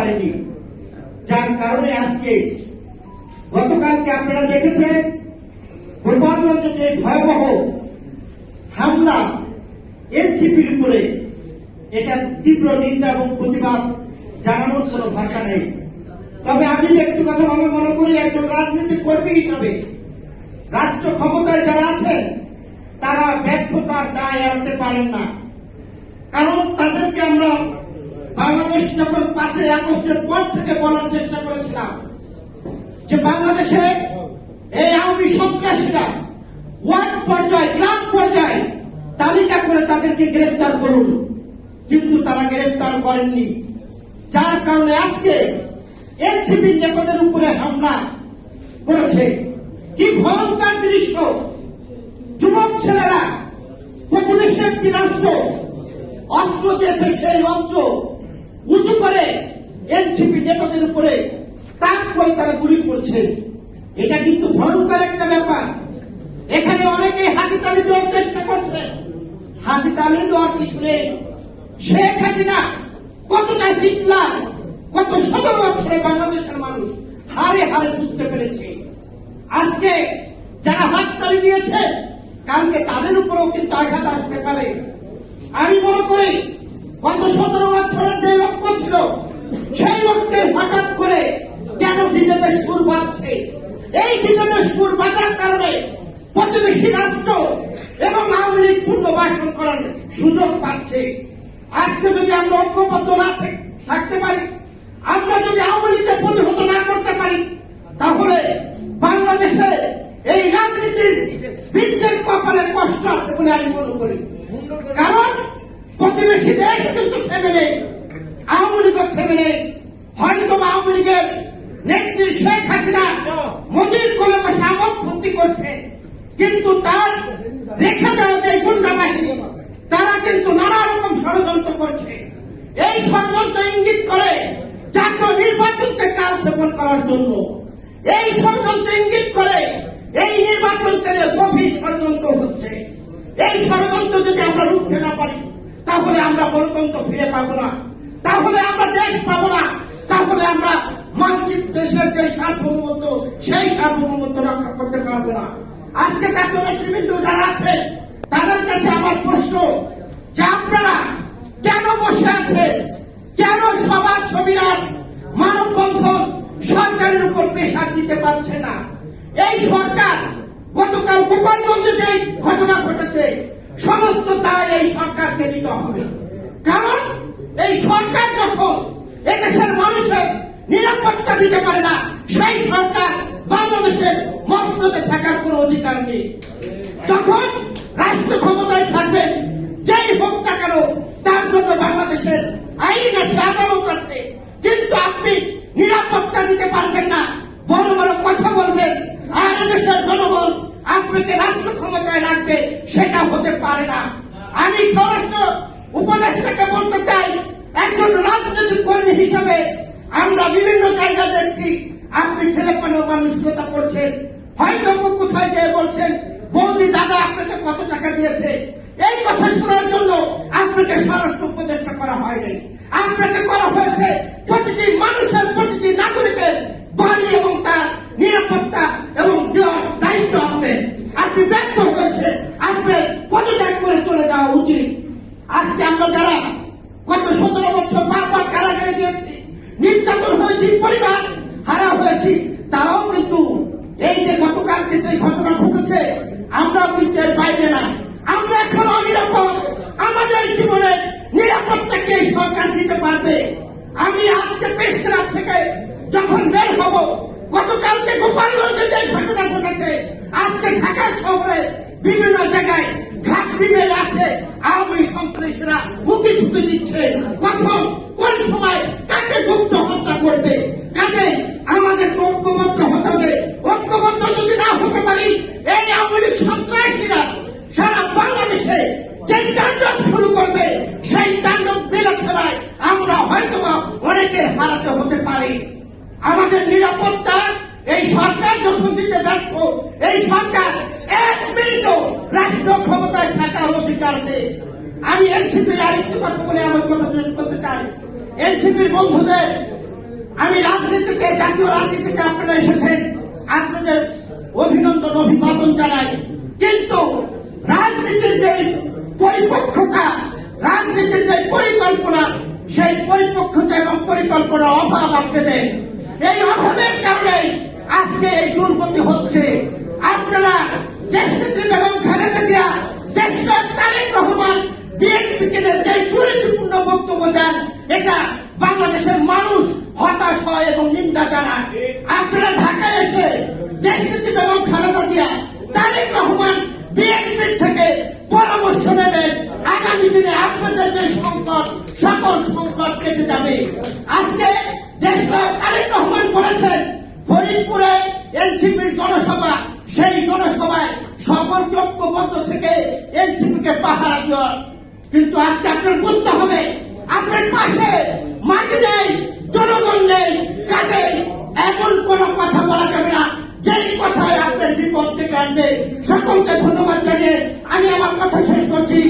পারিনি। যার কারণে আজকে গতকালকে আপনারা দেখেছেন, গোপালগঞ্জে যে ভয়াবহ হামলা এনসিপির উপরে, এটা তীব্র নিন্দা এবং প্রতিবাদ জানানোর কোনো ভাষা নেই। তবে আমি ব্যক্তিগতভাবে মনে করি, একজন রাজনৈতিক কর্মী হিসাবে রাষ্ট্র ক্ষমতায় যারা আছেন, তারা ব্যর্থতার দায় এড়াতে পারেন না। কারণ তাদেরকে আমরা বাংলাদেশ যখন পাঁচই আগস্টের পর থেকে বলার চেষ্টা করেছিলাম যে বাংলাদেশে এই আওয়ামী সন্ত্রাসীরা ওয়ার্ড পর্যায়ে, গ্রাম পর্যায়ে তালিকা করে তাদেরকে গ্রেফতার করুন। কিন্তু তারা গ্রেফতার করেননি। যার কারণে আজকে এনসিপির নেতাদের উপরে হামলা করেছে। কি ভয়ঙ্কর দৃশ্য। যুবক ছেলেরা প্রতিবেশী একটি রাষ্ট্র অস্ত্র দিয়েছে, সেই অস্ত্র করে এনসিপি নেতাদের উপরে তাক করে তারা গুলি করছে এটা কিন্তু ভয়ঙ্কর একটা ব্যাপার। এখানে অনেকে হাতিতালি দেওয়ার চেষ্টা করছে। হাতিতালি দেওয়ার কিছু নেই। শেখ হাসিনা কতটা হিটলার, কত সতেরো বছরে বাংলাদেশের মানুষ হারে হারে বুঝতে পেরেছে। আজকে যারা হাততালি দিয়েছে, কালকে তাদের উপরেও কিন্তু আঘাত আসতে পারে। আমি মনে করি, গত সতেরো বছরের যে ছিল, সেই লক্ষ্যের হঠাৎ করে কেন বিভেদের সুর বাজছে এই বিভেদের সুর বাজার কারণে প্রতিবেশী রাষ্ট্র এবং আওয়ামী লীগ পুনর্বাসন করার সুযোগ পাচ্ছে। আজকে যদি আমরা ঐক্যবদ্ধ না থাকতে পারি, আমরা যদি আওয়ামী লীগকে প্রতিহত না করতে পারি, তাহলে বাংলাদেশে এই রাজনীতির বৃদ্ধের কপালে কষ্ট আছে বলে আমি মনে করি। কারণ প্রতিবেশী দেশ কিন্তু থেমে নেই আওয়ামী লীগের থেমে নেই হয়তো আওয়ামী লীগের নেত্রী শেখ হাসিনা মোদীর বসে আমদ ভর্তি করছে। কিন্তু তার রেখে যাওয়া গুন্ডা বাহিনী, তারা কিন্তু নানা রকম ষড়যন্ত্র করছে। এই ষড়যন্ত্র ইঙ্গিত করে জাতীয় নির্বাচনকে কাল কালক্ষেপণ করার জন্য। এই ষড়যন্ত্র ইঙ্গিত করে এই নির্বাচন নিয়ে গভীর ষড়যন্ত্র হচ্ছে। এই ষড়যন্ত্র যদি আমরা রুখতে না পারি, তাহলে আমরা গণতন্ত্র ফিরে পাবো না। তাহলে আমরা দেশ পাবো না। তাহলে আমরা মানচিত্র দেশের যে সার্বভৌমত্ব, সেই সার্বভৌমত্ব রক্ষা করতে পারব না। আজকে জাতীয় নেতৃবৃন্দ যারা আছে, তাদের কাছে আমার প্রশ্ন, যে আপনারা কেন বসে আছে? কেন সবার ছবিরা মানববন্ধন সরকারের উপর পেশা দিতে পারছে না? এই সরকার গতকাল গোপালগঞ্জে যে ঘটনা ঘটেছে, সমস্ত দায় এই সরকারকে নিতে হবে। কারণ এই সরকার যখন এদেশের মানুষের নিরাপত্তা দিতে পারে না, সেই সরকার বাংলাদেশের মস্ততে থাকার কোন অধিকার নেই। যখন রাষ্ট্র ক্ষমতায় থাকবেন যেই হোক না কেন, তার জন্য বাংলাদেশের আইন আছে, আদালত আছে। কিন্তু আপনি নিরাপত্তা দিতে পারবেন না, বড় বড় কথা বলবেন, আর দেশের জনগণ আপনাকে রাষ্ট্র ক্ষমতায় রাখবে, সেটা হতে পারে না। আমি স্বরাষ্ট্র উপদেষ্টাকে বলতে চাই একজন রাজনৈতিক কর্মী হিসাবে আমরা বিভিন্ন জায়গা দেখছি, আপনি ছেলে পেলেও মানসিকতা করছেন। হয়তো কোথায় যেয়ে বলছেন, বৌদি, দাদা আপনাকে কত টাকা দিয়েছে? এই কথা শোনার জন্য আপনাকে স্বরাষ্ট্র উপদেষ্টা করা হয়নি। আপনাকে করা হয়েছে প্রতিটি মানুষের, প্রতিটি নাগরিকের বাড়ি এবং তার নিরাপত্তা এবং দায়িত্ব হবে আপনি ব্যর্থ হয়েছে, আপনার পদত্যাগ করে চলে যাওয়া উচিত। আজকে আমরা যারা গত সতেরো বছর বারবার কারাগারে গিয়েছি। নির্যাতন হয়েছি, পরিবার হারা হয়েছি, তারাও কিন্তু এই যে গতকালকে যে ঘটনা ঘটেছে, আমরাও কিন্তু এর বাইরে না। আমরা এখন অনিরাপদ আমাদের জীবনের নিরাপত্তাকে সরকার দিতে পারবে। আমি আজকে প্রেস ক্লাব থেকে যখন বের হব, গতকালকে গোপালগঞ্জে যে ঘটনা ঘটেছে, আজকে ঢাকা শহরে বিভিন্ন জায়গায় ঘাট বিমেল আছে। আওয়ামী সন্ত্রাসীরা হুকি ঝুঁকি দিচ্ছে কখন, কোন সময় কাকে গুপ্ত হত্যা করবে? কাজে আমাদের ঐক্যবদ্ধ হতে হবে? ঐক্যবদ্ধ যদি না হতে পারি, এই আওয়ামী লীগ সন্ত্রাসীরা সারা বাংলাদেশে যে তাণ্ডব শুরু করবে, সেই তাণ্ডব মেলা ফেলায় আমরা হয়তোবা অনেকে হারাতে হতে পারি। আমাদের নিরাপত্তা, এই সরকার যখন দিতে ব্যর্থ, এই সরকার এক মিনিট রাষ্ট্র ক্ষমতায় থাকার অধিকার নেই। আমি এনসিপির আরেকটি কথা বলে আমার কথা শেষ করতে চাই। এনসিপির বন্ধুদের, আমি রাজনীতিতে, জাতীয় রাজনীতিতে আপনারা এসেছেন, আপনাদের অভিনন্দন, অভিবাদন জানাই। কিন্তু রাজনীতির যে পরিপক্কতা, রাজনীতির যে পরিকল্পনা, সেই পরিপক্কতা এবং পরিকল্পনার অভাব আপনাদের। এই অভাবের কারণে আজকে এই দুর্গতি হচ্ছে। আপনারা দেশনেত্রী বেগম খালেদা জিয়া দেশনাথ তারেক রহমান, বিএনপিকে যে কুরুচিপূর্ণ বক্তব্য দেন, এটা বাংলাদেশের মানুষ হতাশ হয় এবং নিন্দা জানায়। আপনারা ঢাকায় এসে দেশনীতি বেগম খালেদা জিয়া, তারেক রহমান, বিএনপির থেকে পরামর্শ নেবেন। আগামী দিনে আপনাদের যে সংকট, সকল সংকট কেটে যাবে। আজকে দেশটা তারেক রহমান বলেছেন ফরিদপুরে এনসিপির জনসভা, সেই জনসভায় সকল ঐক্যবদ্ধ থেকে এনসিপিকে পাহারা দেওয়া কিন্তু আজকে আপনার বুঝতে হবে, আপনার পাশে মাটি নেই, জনগণ নেই, কাজে এমন কোন কথা বলা যাবে না। যেই কথায় আপনার বিপদ থেকে আনবে, সকলকে ধন্যবাদ জানিয়ে আমি আমার কথা শেষ করছি।